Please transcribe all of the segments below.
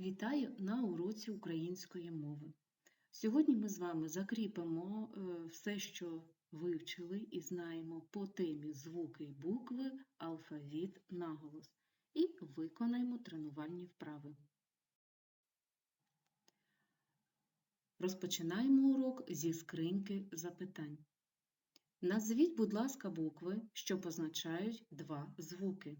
Вітаю на уроці української мови. Сьогодні ми з вами закріпимо е, все, що вивчили і знаємо по темі звуки і букви, алфавіт, наголос і виконаємо тренувальні вправи. Розпочинаємо урок зі скриньки запитань. Назвіть, будь ласка, букви, що позначають два звуки.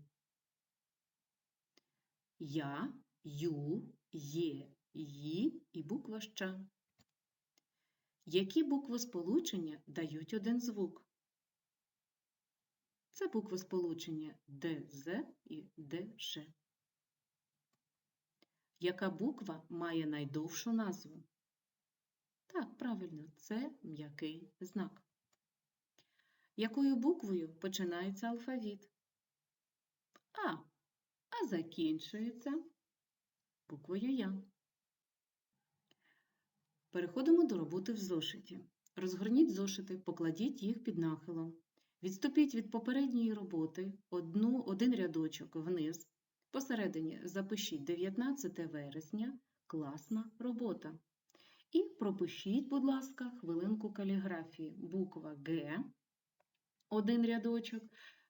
Я, ю, є, ї і буква Щ. Які букви сполучення дають один звук? Це букви сполучення ДЗ і ДЖ. Яка буква має найдовшу назву? Так, правильно, це м'який знак. Якою буквою починається алфавіт? А. А закінчується буквою Я. Переходимо до роботи в зошиті. Розгорніть зошити, покладіть їх під нахилом. Відступіть від попередньої роботи одну, один рядочок вниз. Посередині запишіть 19 вересня класна робота. І пропишіть, будь ласка, хвилинку каліграфії. Буква Г, один рядочок.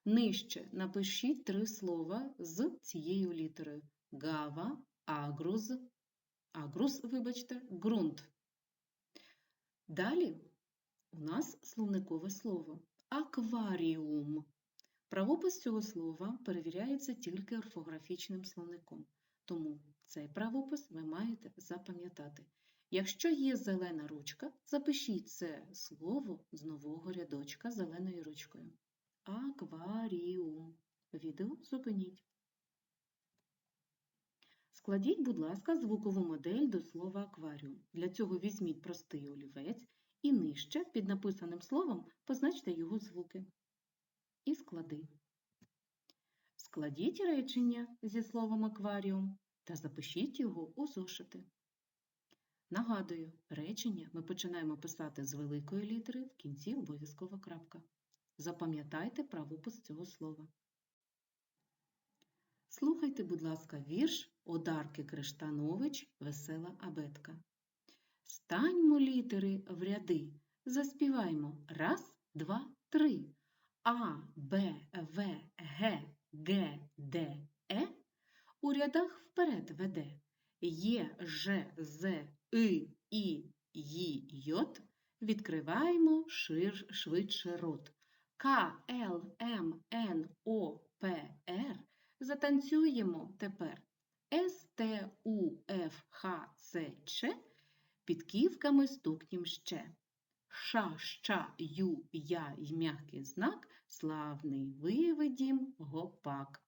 Нижче напишіть три слова з цією літерою. Гава, агруз, агрус, вибачте, ґрунт. Далі у нас словникове слово акваріум. Правопис цього слова перевіряється тільки орфографічним словником, тому цей правопис ви маєте запам'ятати. Якщо є зелена ручка, запишіть це слово з нового рядочка зеленою ручкою. Акваріум. Відео зупиніть. Складіть, будь ласка, звукову модель до слова акваріум. Для цього візьміть простий олівець і нижче під написаним словом позначте його звуки. І склади. Складіть речення зі словом акваріум та запишіть його у зошити. Нагадую, речення ми починаємо писати з великої літери, в кінці обов'язкова крапка. Запам'ятайте правопис цього слова. Слухайте, будь ласка, вірш Одарки Криштанович Весела абетка. Станьмо літери в ряди, заспіваймо раз, два, три. А, Б, В, Г, Г, Д, Е у рядах вперед веде. Є, Ж, З, И, І, Ї, Йот. Відкриваємо шир, швидше рот. К, Л, М, Н, О, П, Р. Затанцюємо тепер. С, Т, У, Ф, Х, Ц, Ч. Підківками стукнім ще. Ша, ща, ю, я й м'який знак, славний виведім гопак.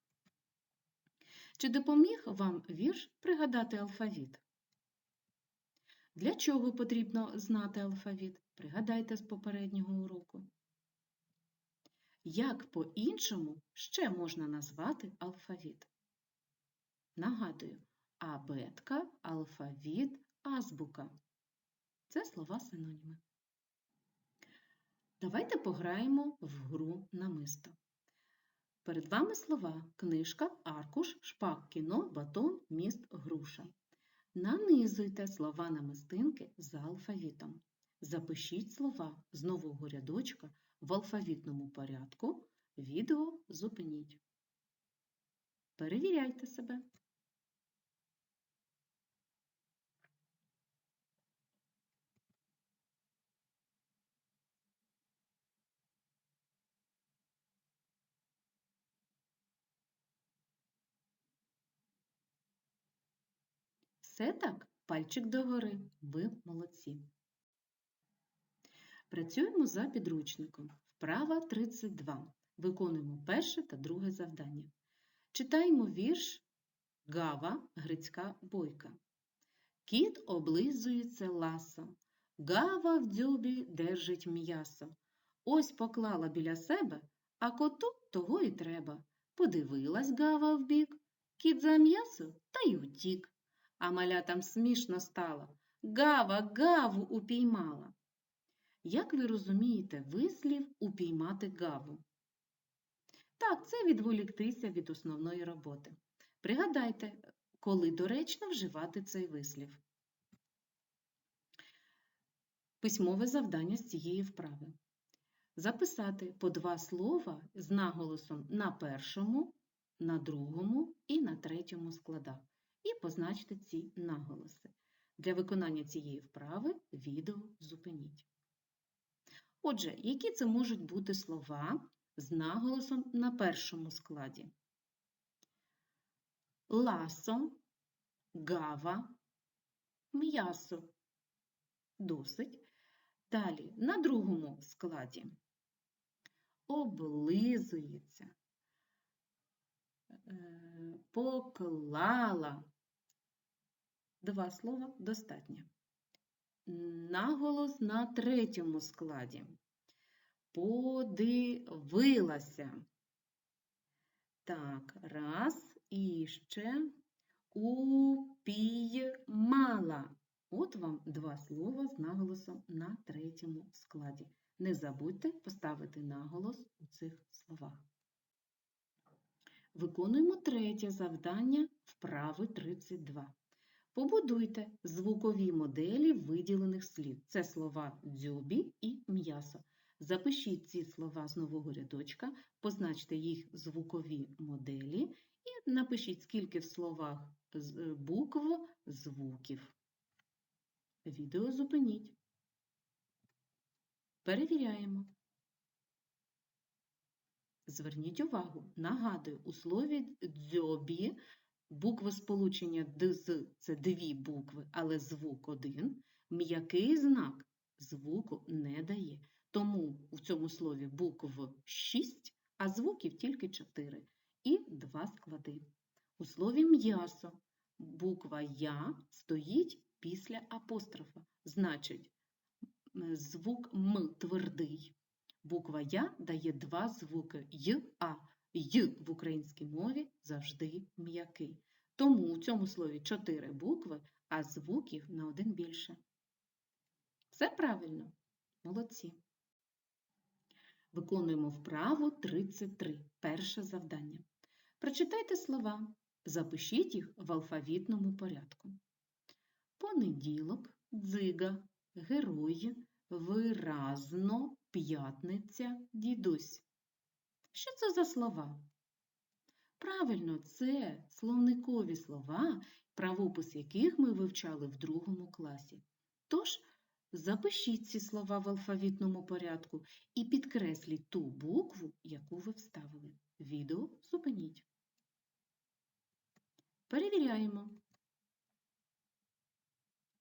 Чи допоміг вам вірш пригадати алфавіт? Для чого потрібно знати алфавіт? Пригадайте з попереднього уроку. Як по-іншому ще можна назвати алфавіт? Нагадую, абетка, алфавіт, азбука. Це слова синоніми. Давайте пограємо в гру намисто. Перед вами слова книжка, аркуш, шпак, кіно, батон, міст, груша. Нанизуйте слова намистинки за алфавітом. Запишіть слова з нового рядочка в алфавітному порядку. Відео зупиніть. Перевіряйте себе. Все так, пальчик догори. Ви молодці. Працюємо за підручником. Вправа 32. Виконуємо перше та друге завдання. Читаємо вірш Гава, грицька бойка. Кіт облизується ласо. Гава в дзьобі держить м'ясо. Ось поклала біля себе, а коту того і треба. Подивилась Гава вбік, кіт за м'ясо та й утік. А малятам смішно стало. Гава гаву упіймала. Як ви розумієте вислів упіймати гаву? Так, це відволіктися від основної роботи. Пригадайте, коли доречно вживати цей вислів. Письмове завдання з цієї вправи. Записати по два слова з наголосом на першому, на другому і на третьому складах. І позначте ці наголоси. Для виконання цієї вправи відео зупиніть. Отже, які це можуть бути слова з наголосом на першому складі? Ласо, гава, м'ясо. Досить. Далі на другому складі облизується, е, поклала. Два слова достатньо. Наголос на третьому складі. Подивилася. Так, раз і ще упіймала. От вам два слова з наголосом на третьому складі. Не забудьте поставити наголос у цих словах. Виконуємо третє завдання вправи 32. Побудуйте звукові моделі виділених слів. Це слова дзьобі і м'ясо. Запишіть ці слова з нового рядочка, позначте їх звукові моделі і напишіть, скільки в словах букв звуків. Відео зупиніть. Перевіряємо. Зверніть увагу, нагадую, у слові дзьобі букви сполучення ДЗ це дві букви, але звук один. М'який знак звуку не дає. Тому в цьому слові букв 6, а звуків тільки 4 і два склади. У слові м'ясо буква Я стоїть після апострофа. Значить, звук М твердий. Буква Я дає два звуки Й, А. Й в українській мові завжди м'який. Тому у цьому слові чотири букви, а звуків на один більше. Все правильно? Молодці. Виконуємо вправу 33. Перше завдання. Прочитайте слова. Запишіть їх в алфавітному порядку. Понеділок, дзига, герой, виразно, п'ятниця, дідусь. Що це за слова? Правильно, це словникові слова, правопис яких ми вивчали в другому класі. Тож, запишіть ці слова в алфавітному порядку і підкресліть ту букву, яку ви вставили. Відео зупиніть. Перевіряємо.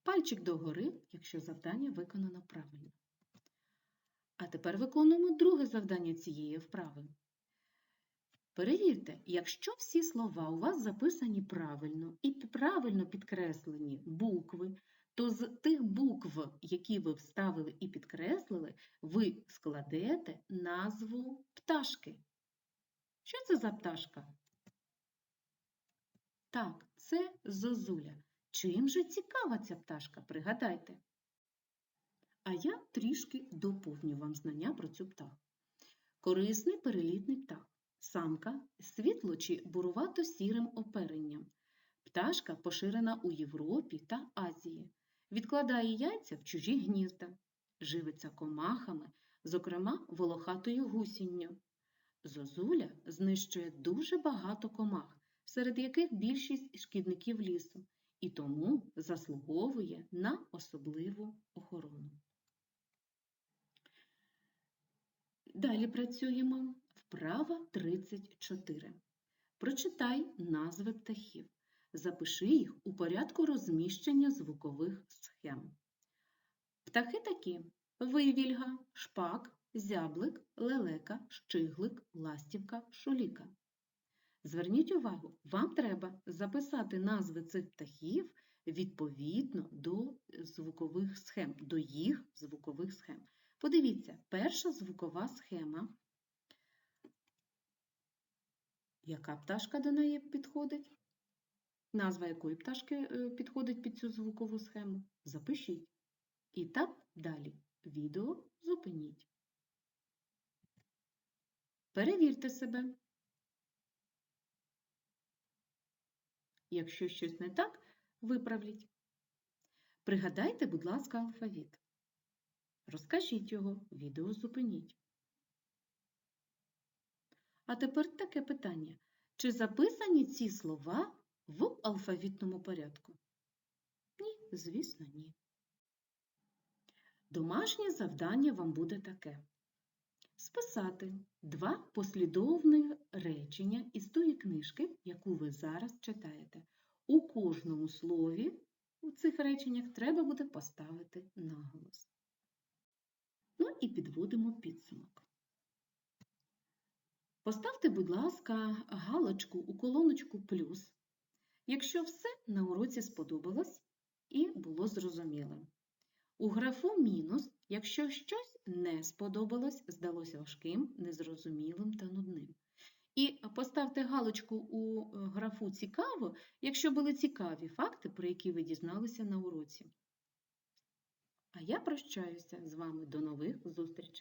Пальчик догори, якщо завдання виконано правильно. А тепер виконуємо друге завдання цієї вправи. Перевірте, якщо всі слова у вас записані правильно і правильно підкреслені букви, то з тих букв, які ви вставили і підкреслили, ви складете назву пташки. Що це за пташка? Так, це зозуля. Чим же цікава ця пташка, пригадайте. А я трішки доповню вам знання про цю птаху. Корисний перелітний птах. Самка світло чи бурувато-сірим оперенням. Пташка поширена у Європі та Азії. Відкладає яйця в чужі гнізда. Живиться комахами, зокрема волохатою гусінню. Зозуля знищує дуже багато комах, серед яких більшість шкідників лісу і тому заслуговує на особливу охорону. Далі працюємо вправа 34. Прочитай назви птахів. Запиши їх у порядку розміщення звукових схем. Птахи такі: вивільга, шпак, зяблик, лелека, щиглик, ластівка, шуліка. Зверніть увагу, вам треба записати назви цих птахів відповідно до звукових схем, до їх звукових схем. Подивіться, перша звукова схема. Яка пташка до неї підходить? Назва якої пташки е, підходить під цю звукову схему? Запишіть. І так далі. Відео зупиніть. Перевірте себе. Якщо щось не так, виправліть. Пригадайте, будь ласка, алфавіт. Розкажіть його, відео зупиніть. А тепер таке питання. Чи записані ці слова в алфавітному порядку? Ні, звісно, ні. Домашнє завдання вам буде таке. Списати два послідовних речення із тої книжки, яку ви зараз читаєте. У кожному слові у цих реченнях треба буде поставити наголос. Ну і підводимо підсумок. Поставте, будь ласка, галочку у колоночку плюс, якщо все на уроці сподобалось і було зрозумілим. У графу мінус, якщо щось не сподобалось, здалося важким, незрозумілим та нудним. І поставте галочку у е, графу цікаво, якщо були цікаві факти, про які ви дізналися на уроці. А я прощаюся з вами до нових зустрічей.